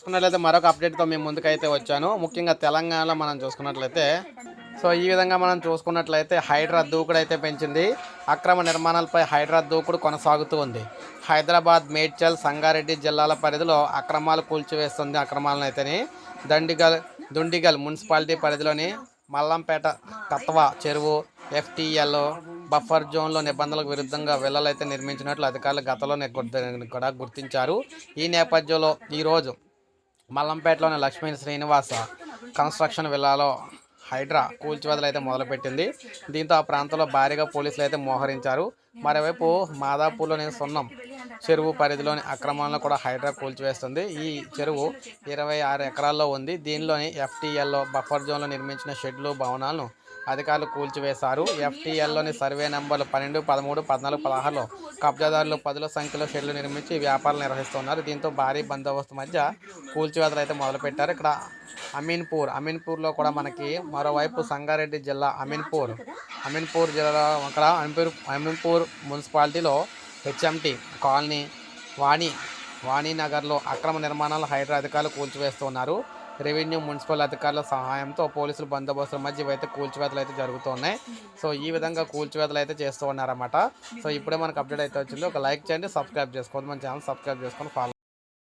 చూసుకున్నట్లయితే మరొక అప్డేట్తో మేము ముందుకైతే వచ్చాను. ముఖ్యంగా తెలంగాణలో మనం చూసుకున్నట్లయితే సో ఈ విధంగా మనం చూసుకున్నట్లయితే హైడ్రా దూకుడు అయితే పెంచింది. అక్రమ నిర్మాణాలపై హైడ్రా దూకుడు కొనసాగుతూ ఉంది. హైదరాబాద్ మేడ్చల్ సంగారెడ్డి జిల్లాల పరిధిలో అక్రమాలు కూల్చివేస్తుంది అక్రమాలను అయితేని దండిగల్ దుండిగల్ మున్సిపాలిటీ పరిధిలోని మల్లంపేట తత్వ చెరువు ఎఫ్టీఎల్ బఫర్ జోన్లో నిబంధనలకు విరుద్ధంగా విల్లలైతే నిర్మించినట్లు అధికారులు గతంలోనే గుర్తు- కూడా గుర్తించారు. ఈ నేపథ్యంలో ఈరోజు మల్లంపేటలోని లక్ష్మీ శ్రీనివాస కన్స్ట్రక్షన్ విల్లాలో హైడ్రా కూల్చివేతలు అయితే మొదలుపెట్టింది. దీంతో ఆ ప్రాంతంలో భారీగా పోలీసులు అయితే మోహరించారు. మరోవైపు మాదాపూర్లోని సున్నం చెరువు పరిధిలోని అక్రమాలను కూడా హైడ్రా కూల్చివేస్తుంది. ఈ చెరువు ఇరవై ఆరు ఎకరాల్లో ఉంది. దీనిలోని ఎఫ్టీఎల్లో బఫర్ జోన్లో నిర్మించిన షెడ్లు భవనాలను అధికారులు కూల్చివేశారు. ఎఫ్టీఎల్లోని సర్వే నెంబర్లు పన్నెండు పదమూడు పద్నాలుగు పదహారులో కబ్జాదారులు పదుల సంఖ్యలో షెడ్లు నిర్మించి వ్యాపారాలు నిర్వహిస్తున్నారు. దీంతో భారీ బందోబస్తు మధ్య కూల్చివేతలు అయితే మొదలుపెట్టారు. ఇక్కడ అమీన్పూర్ అమీన్పూర్లో కూడా మనకి మరోవైపు సంగారెడ్డి జిల్లా అమీన్పూర్ అమీన్పూర్ జిల్లాలో అక్కడ అమీన్పూర్ అమీన్పూర్ మున్సిపాలిటీలో హెచ్ఎంటీ కాలనీ వాణి వాణినగర్లో అక్రమ నిర్మాణాలు హైడ్రా అధికారులు కూల్చివేస్తున్నారు. రెవెన్యూ మున్సిపల్ అధికారుల సహాయంతో పోలీసులు బందోబస్తుల మధ్య ఇవైతే కూల్చివేతలు అయితే జరుగుతున్నాయి. సో ఈ విధంగా కూల్చివేతలు అయితే చేస్తూ ఉన్నారన్నమాట. సో ఇప్పుడే మనకు అప్డేట్ అయితే వచ్చింది. ఒక లైక్ చేయండి సబ్స్క్రైబ్ చేసుకోండి. మన ఛానల్ సబ్స్క్రైబ్ చేసుకొని ఫాలో